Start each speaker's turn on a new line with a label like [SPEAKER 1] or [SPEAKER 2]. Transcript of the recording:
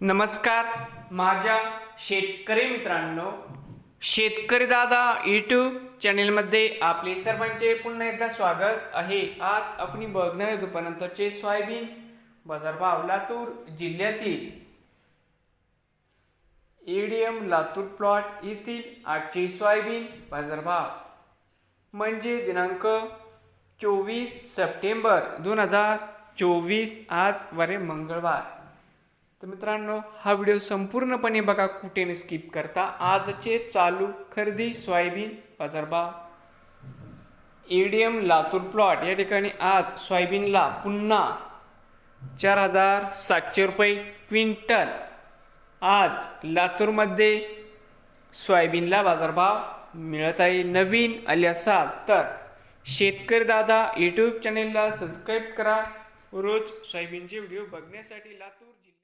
[SPEAKER 1] नमस्कार माझ्या शेतकरी मित्रांनो शेतकरी दादा यूट्यूब चॅनेलमध्ये आपले सर्वांचे पुन्हा एकदा स्वागत आहे. आज आपण बघणार आहे दुपारनंतरचे सोयाबीन बाजारभाव लातूर जिल्ह्यातील ईडीएम लातूर प्लॉट येथील आजचे सोयाबीन बाजारभाव म्हणजे दिनांक चोवीस सप्टेंबर दोन हजार चोवीस आज वारे मंगळवार. तर मित्रांनो हा व्हिडिओ संपूर्णपणे बघा कुठे न स्किप करता. आजचे चालू खरेदी सोयाबीन बाजारभाव. ईडीएम लातूर प्लॉट या ठिकाणी आज सोयाबीनला पुन्हा चार हजार सातशे रुपये क्विंटल. आज लातूरमध्ये सोयाबीनला बाजारभाव मिळत आहे नवीन आले असाल तर शेतकरी दादा यूट्यूब चॅनेलला सबस्क्राईब करा. रोज सोयाबीनचे व्हिडिओ बघण्यासाठी लातूर